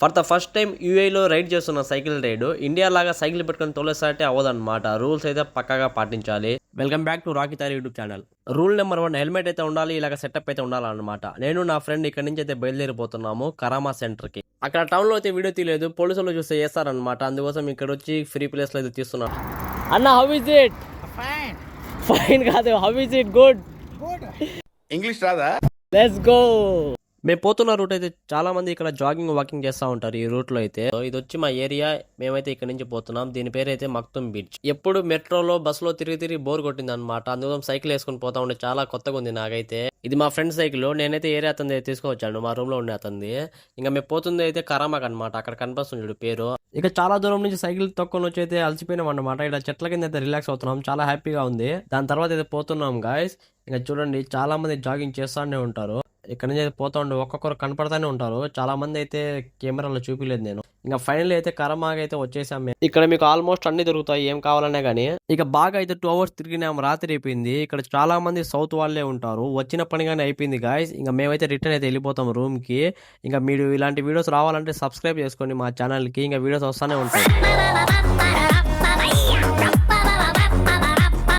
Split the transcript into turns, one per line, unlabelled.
For the first time యూఏలో ride చేస్తున్న cycle ride India లాగా సైకిల్ పెట్టుకొని తోలేసాటే అవ్వదన్నమాట. రూల్స్ అయితే పక్కాగా పాటించాలి. Welcome back to Rocky తారీ YouTube channel rule number one helmet అయితే ఉండాలి ఇలాగ సెటప్ అయితే ఉండాలన్నమాట. నేను నా ఫ్రెండ్ ఇక్కడ నుంచి అయితే బయలుదేరిపోతున్నాము కరామా సెంటర్కి. అక్కడ టౌన్లో అయితే వీడియో తీయలేదు పోలీసులు చూస్తే చేస్తారనమాట అందుకోసం ఇక్కడ వచ్చి ఫ్రీ ప్లేస్లో అయితే తీస్తున్నాం. అన్న how is it
fine
fine కాదు how is it good
good
English రాదా?
లెట్స్ గో మేము పోతున్న రూట్ అయితే చాలా మంది ఇక్కడ జాగింగ్ వాకింగ్ చేస్తూ ఉంటారు ఈ రూట్లో అయితే. ఇది వచ్చి మా ఏరియా మేమైతే ఇక్కడ నుంచి పోతున్నాం. దీని పేరు అయితే మక్తుమ్ బీచ్ ఎప్పుడు మెట్రోలో బస్సులో తిరిగి తిరిగి బోర్ కొట్టింది అనమాట అందుకోసం సైకిల్ వేసుకుని పోతా ఉండే చాలా కొత్తగా ఉంది నాకైతే. ఇది మా ఫ్రెండ్ సైకిల్ నేనైతే ఏరియా అతని తీసుకువచ్చాను. మా రూమ్లో ఉండే అతనిది ఇంకా మేము పోతుంది అయితే కరామాక్ అనమాట అక్కడ కనిపిస్తుంది చూడు పేరు. ఇక చాలా దూరం నుంచి సైకిల్ తొక్కొని వచ్చి అయితే అలసిపోయినాం అనమాట ఇలా చెట్ల కింద అయితే రిలాక్స్ అవుతున్నాం. చాలా హ్యాపీగా ఉంది. దాని తర్వాత అయితే పోతున్నాం గాయస్ ఇంకా చూడండి చాలా మంది జాగింగ్ చేస్తానే ఉంటారు. ఇక్కడ నుంచి పోతా ఉండే ఒక్కొక్కరు కనపడతానే ఉంటారు. చాలా మంది అయితే కెమెరాలో చూపిలేదు నేను. ఇంకా ఫైనల్ అయితే కరమాగా అయితే వచ్చేసాం మేము. ఇక్కడ మీకు ఆల్మోస్ట్ అన్ని దొరుకుతాయి. ఏం కావాలనే కానీ ఇక బాగా అయితే టూ అవర్స్ తిరిగినాం. రాత్రి అయిపోయింది. ఇక్కడ చాలా మంది సౌత్ వాళ్ళే ఉంటారు. వచ్చిన పని అయిపోయింది గాయస్ ఇంకా మేమైతే రిటర్న్ అయితే వెళ్ళిపోతాం రూమ్కి. ఇంకా మీరు ఇలాంటి వీడియోస్ రావాలంటే సబ్స్క్రైబ్ చేసుకోండి మా ఛానల్కి. ఇంకా వీడియోస్ వస్తానే ఉంటాయి.